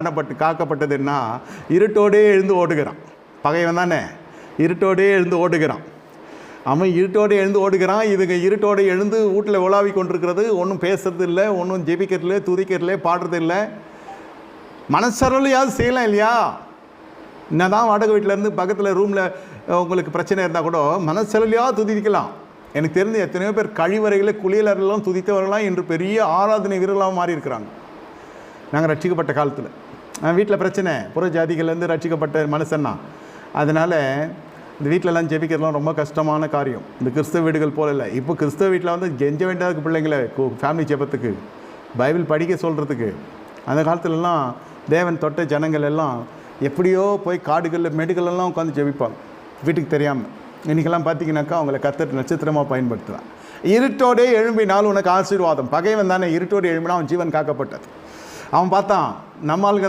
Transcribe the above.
பண்ணப்பட்டு காக்கப்பட்டதுன்னா இருட்டோடே எழுந்து ஓடுகிறான். பகைவன் தானே? இருட்டோடே எழுந்து ஓடுகிறான். அவன் இருட்டோடு எழுந்து ஓடுகிறான். இதுங்க இருட்டோடு எழுந்து வீட்டில் உலாவி கொண்டிருக்கிறது. ஒன்றும் பேசுறது இல்லை ஒன்றும் ஜெபிக்கிறதுல துதிக்கிறதுல பாடுறது இல்லை. மனசரலையாவது செய்யலாம் இல்லையா? என்ன தான் வாடகை வீட்டிலேருந்து பக்கத்தில் ரூமில் உங்களுக்கு பிரச்சனை இருந்தால் கூட மனசரலையாக துதிக்கலாம். எனக்கு தெரிஞ்ச எத்தனையோ பேர் கழிவறைகளை குளியலரெல்லாம் துதித்தவர்களாம் என்று பெரிய ஆராதனை வீரர்களாக மாறி இருக்கிறாங்க நாங்கள் ரட்சிக்கப்பட்ட காலத்தில். வீட்டில் பிரச்சனை. புற ஜாதிகள்லேருந்து ரட்சிக்கப்பட்ட மனுஷன்னா அதனால் இந்த வீட்டிலலாம் ஜெபிக்கிறதுலாம் ரொம்ப கஷ்டமான காரியம். இந்த கிறிஸ்தவ வீடுகள் போல இல்லை. இப்போ கிறிஸ்தவ வீட்டில் வந்து கெஞ்ச வேண்டியதுக்கு பிள்ளைங்களை ஃபேமிலி ஜெபத்துக்கு பைபிள் படிக்க சொல்கிறதுக்கு அந்த காலத்துலலாம் தேவன் தொட்ட ஜனங்கள் எல்லாம் எப்படியோ போய் காடுகளில் மெடுகளெல்லாம் உட்காந்து ஜெபிப்பாங்க. வீட்டுக்கு தெரியாமல் இன்றைக்கெல்லாம் பார்த்தீங்கன்னாக்கா அவங்கள கத்தர் நட்சத்திரமாக பயன்படுத்துகிறான் இருட்டோடே எழும்பினால் உனக்கு ஆசீர்வாதம். பகைவன் தானே இருட்டோடு எழும்பினா அவன் ஜீவன் காக்கப்பட்டது. அவன் பார்த்தான் நம்மளுக்கு